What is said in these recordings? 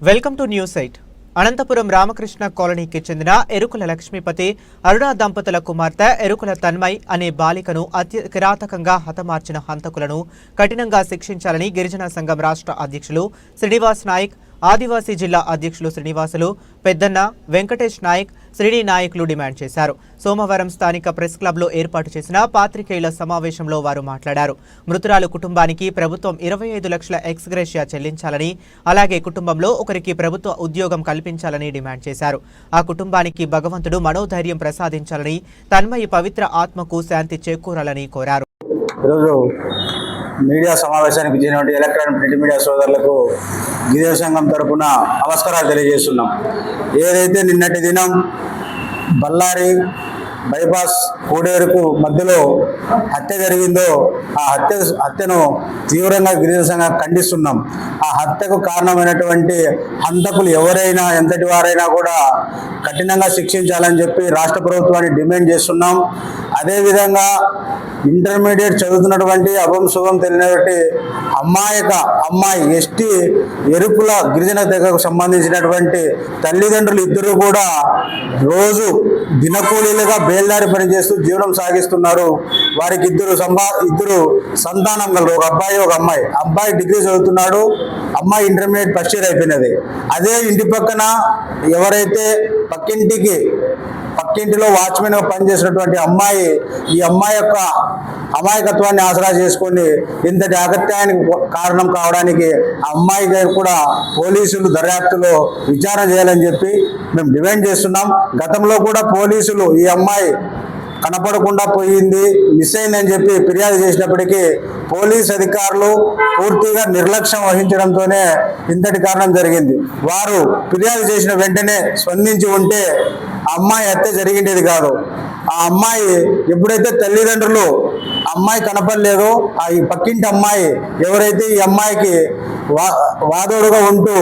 Welcome to news eight. Anantapur Ramakrishna కాలనీకి చెందిన ఎరుకుల లక్ష్మీపతి అరుణ దంపతుల కుమార్తె ఎరుకుల తన్మయ్ అనే బాలికను అత్య కిరాతకంగా హతమార్చిన హంతకులను కఠినంగా శిక్షించాలని గిరిజన సంఘం రాష్ట్ర అధ్యక్షులు శ్రీనివాస్ నాయక్ ఆదివాసీ జిల్లా అధ్యక్షులు శ్రీనివాసులు పెద్దన్న వెంకటేష్ నాయక్ శ్రేణి నాయకులు డిమాండ్ చేశారు. సోమవారం స్థానిక ప్రెస్ క్లబ్లో ఏర్పాటు చేసిన పాత్రికేయుల సమావేశంలో వారు మాట్లాడారు. మృతురాలు కుటుంబానికి ప్రభుత్వం ఇరవై ఐదు లక్షల ఎక్స్గ్రేషియా చెల్లించాలని అలాగే కుటుంబంలో ఒకరికి ప్రభుత్వ ఉద్యోగం కల్పించాలని డిమాండ్ చేశారు. ఆ కుటుంబానికి భగవంతుడు మనోధైర్యం ప్రసాదించాలని తన్మయి పవిత్ర ఆత్మకు శాంతి చేకూరాలని కోరారు. ఈరోజు మీడియా సమావేశానికి వచ్చినటువంటి ఎలక్ట్రానిక్ ప్రింట్ మీడియా సోదరులకు గిరిజన సంఘం తరఫున నమస్కారాలు తెలియజేస్తున్నాం. ఏదైతే నిన్నటి దినం బళ్ళారి బైపాస్ కోడేరుకు మధ్యలో హత్య జరిగిందో ఆ హత్య హత్యను తీవ్రంగా గిరిజన ఖండిస్తున్నాం. ఆ హత్యకు కారణమైనటువంటి హంతకులు ఎవరైనా ఎంతటి వారైనా కూడా కఠినంగా శిక్షించాలని చెప్పి రాష్ట్ర ప్రభుత్వాన్ని డిమాండ్ చేస్తున్నాం. అదేవిధంగా ఇంటర్మీడియట్ చదువుతున్నటువంటి అభం శుభం తెలియనటువంటి అమ్మాయక అమ్మాయి ఎస్టీ ఎరుపుల గిరిజన తెగకు సంబంధించినటువంటి తల్లిదండ్రులు ఇద్దరు కూడా రోజు దినకూలీలుగా బేల్దారి పనిచేస్తూ జీవనం సాగిస్తున్నారు. వారికి ఇద్దరు సంబా ఇద్దరు సంతానం గలరు ఒక అబ్బాయి ఒక అమ్మాయి. అబ్బాయి డిగ్రీ చదువుతున్నాడు అమ్మాయి ఇంటర్మీడియట్ ఫస్ట్ ఇయర్ అయిపోయినది. అదే ఇంటి పక్కన ఎవరైతే పక్కింటికి పక్కింటిలో వాచ్మెన్గా పనిచేసినటువంటి అమ్మాయి ఈ అమ్మాయి యొక్క అమాయకత్వాన్ని ఆసరా చేసుకొని ఇంతటి అగత్యానికి కారణం కావడానికి ఆ అమ్మాయి గారు కూడా పోలీసులు దర్యాప్తులో విచారణ చేయాలని చెప్పి మేము డిమాండ్ చేస్తున్నాం. గతంలో కూడా పోలీసులు ఈ అమ్మాయి కనపడకుండా పోయింది. మిస్ అయిందని చెప్పి ఫిర్యాదు చేసినప్పటికీ పోలీస్ అధికారులు పూర్తిగా నిర్లక్ష్యం వహించడంతోనే ఇంతటి కారణం జరిగింది. వారు ఫిర్యాదు చేసిన వెంటనే స్పందించి ఉంటే ఆ అమ్మాయి హత్య జరిగిండేది కాదు. ఆ అమ్మాయి ఎప్పుడైతే తల్లిదండ్రులు అమ్మాయి కనపడలేదు ఆ ఈ పక్కింటి అమ్మాయి ఎవరైతే ఈ అమ్మాయికి వాదోడుగా ఉంటూ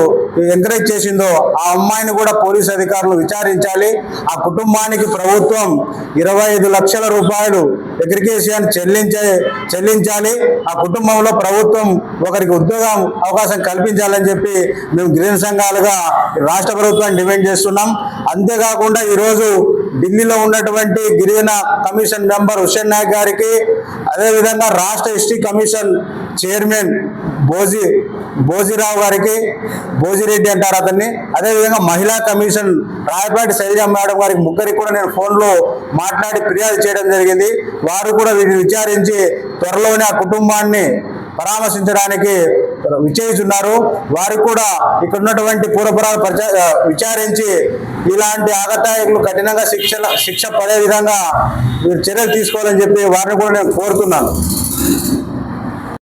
ఎంకరేజ్ చేసిందో ఆ అమ్మాయిని కూడా పోలీస్ అధికారులు విచారించాలి. ఆ కుటుంబానికి ప్రభుత్వం ఇరవై ఐదు లక్షల రూపాయలు ఎగ్రికేషన్ చెల్లించే చెల్లించాలి. ఆ కుటుంబంలో ప్రభుత్వం ఒకరికి ఉద్యోగం అవకాశం కల్పించాలని చెప్పి మేము గిరిజన సంఘాలుగా రాష్ట్ర ప్రభుత్వాన్ని డిమాండ్ చేస్తున్నాం. అంతేకాకుండా ఈరోజు ఢిల్లీలో ఉన్నటువంటి గిరిజన కమిషన్ మెంబర్ హుస్సేన్ నాయక్ గారికి అదేవిధంగా రాష్ట్ర history commission chairman Bhoji Bhojirao గారికి భోజిరెడ్డి అంటారు అతన్ని. అదేవిధంగా మహిళా కమిషన్ రాయపాటి శైలజ మేడం గారికి ముగ్గురికి కూడా నేను ఫోన్లో మాట్లాడి ఫిర్యాదు చేయడం జరిగింది. వారు కూడా వీటిని విచారించి త్వరలోనే ఆ కుటుంబాన్ని పరామర్శించడానికి విచ్చేస్తున్నారు వారికి కూడా ఇక్కడ ఉన్నటువంటి పూర్వపురాలు విచారించి ఇలాంటి ఆగతాయకులు కఠినంగా శిక్ష శిక్ష పడే విధంగా మీరు చర్యలు తీసుకోవాలని చెప్పి వారిని కూడా నేను కోరుతున్నాను.